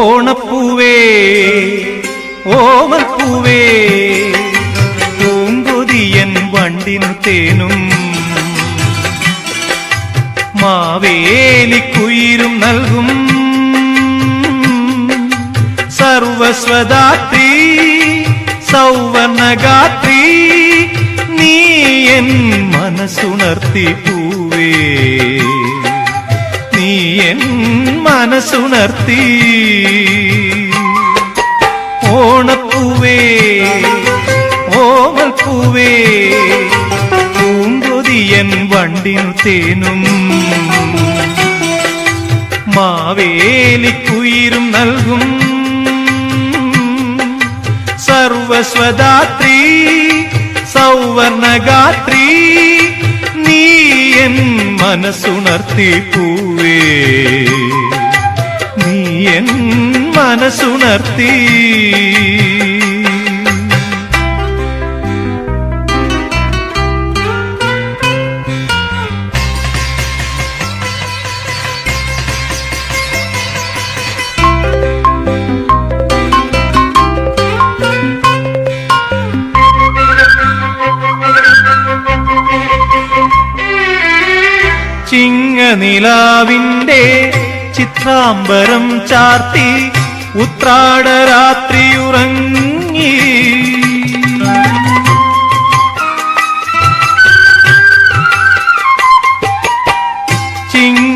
ഓണപ്പൂവേ ഓമപ്പൂവേ പൂങ്കൊതിയൻ വണ്ടിനു തേനും മാവേലിക്കുയിരും നൽകും. സർവസ്വദാത്രി സൗവർണഗാത്രി നീ എൻ മനസ്സുണർത്തി പൂവേ. നീ എൻ മനസ്സുണർത്തി. ഓണപ്പൂവേ ഓമൽപ്പൂവേ പൂങ്കൊതിയൻ വണ്ടിനു തേനും. മാവേലിക്കുയിരും നൽകും. സർവസ്വദാത്രി സൗവർണഗാത്രി നീ എൻ മനസ്സുണർത്തി പൂവേ. നീ എൻ മനസ്സുണർത്തി ചിങ്ങനിലാവിന്റെ ചിത്രാംബരം ചാർത്തി ഉത്രാടരാത്രിയുറങ്ങി.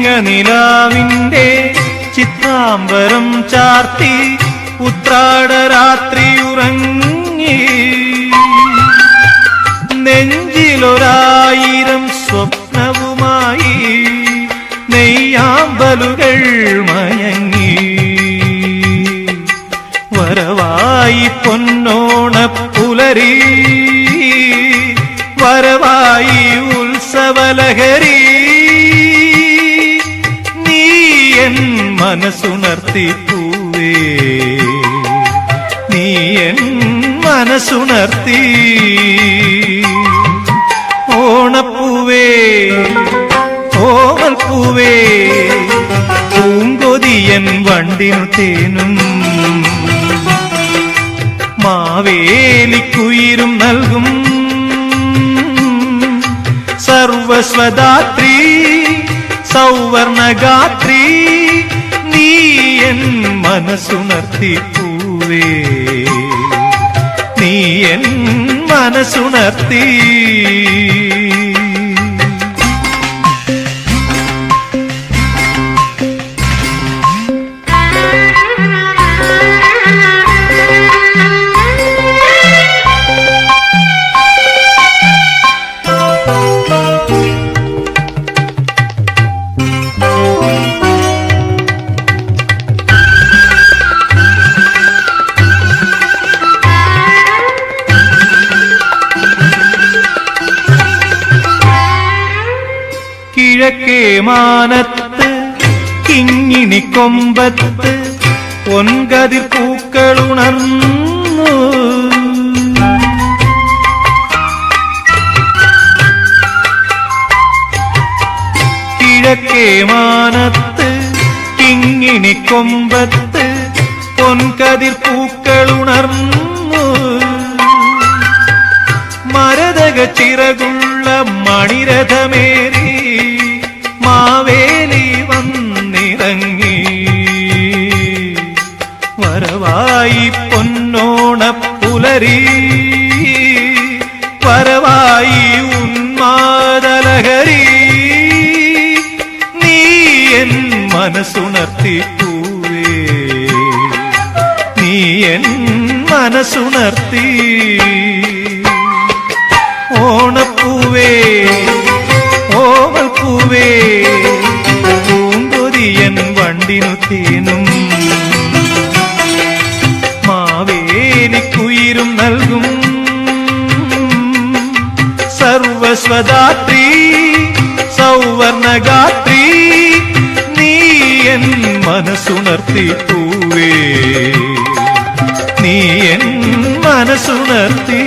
ചിങ്ങനിലാവിന്റെ ചിത്രാംബരം ചാർത്തി ഉത്രാടരാത്രിയുറങ്ങി. നെഞ്ചിലൊരായിരം സ്വപ്നവുമായി നെയ്യാമ്പലുകൾ മയങ്ങി. വരവായി പൊന്നോണ പുലരി വരവായി ഉത്സവലഹരി. നീ എൻ മനസ്സുണർത്തി പൂവേ നീ എൻ മനസ്സുണർത്തി വണ്ടിനു തേനും. മാവേലിക്കുയിരും നൽകും. സർവസ്വദാത്രി സൗവർണഗാത്രി നീ എൻ മനസ്സുണർത്തി പൂവേ നീ എൻ മനസ്സുണർത്തി. കിഴക്കേ മാനത്ത് കിങ്ങിണി കൊമ്പത്ത് പൊൻകതിർ പൂക്കളുണർന്നു കിഴക്കേ മാനത്ത് കിങ്ങിണി കൊമ്പത്ത് പൊൻകതിർ പൂക്കളുണർന്നു മരതക ചിറകുള്ള മണിരഥമേറി മാവേലി വന്നിറങ്ങി. വരവായി പൊന്നോണ പുലരി വരവായി ഉന്മാതലഹരി നീ എൻ മനസ്സുണർത്തി പൂവേ. നീ എൻ മനസ്സുണർത്തി ഓണപ്പൂവേ ഓവൽപ്പൂവേ പൂങ്കൊതിയൻ വണ്ടിനു തേനും. മാവേലിക്കുയിരും നൽകും. സർവസ്വദാത്രി സൗവർണഗാത്രി നീ എൻ മനസ്സുണർത്തി പൂവേ. നീ എൻ മനസ്സുണർത്തി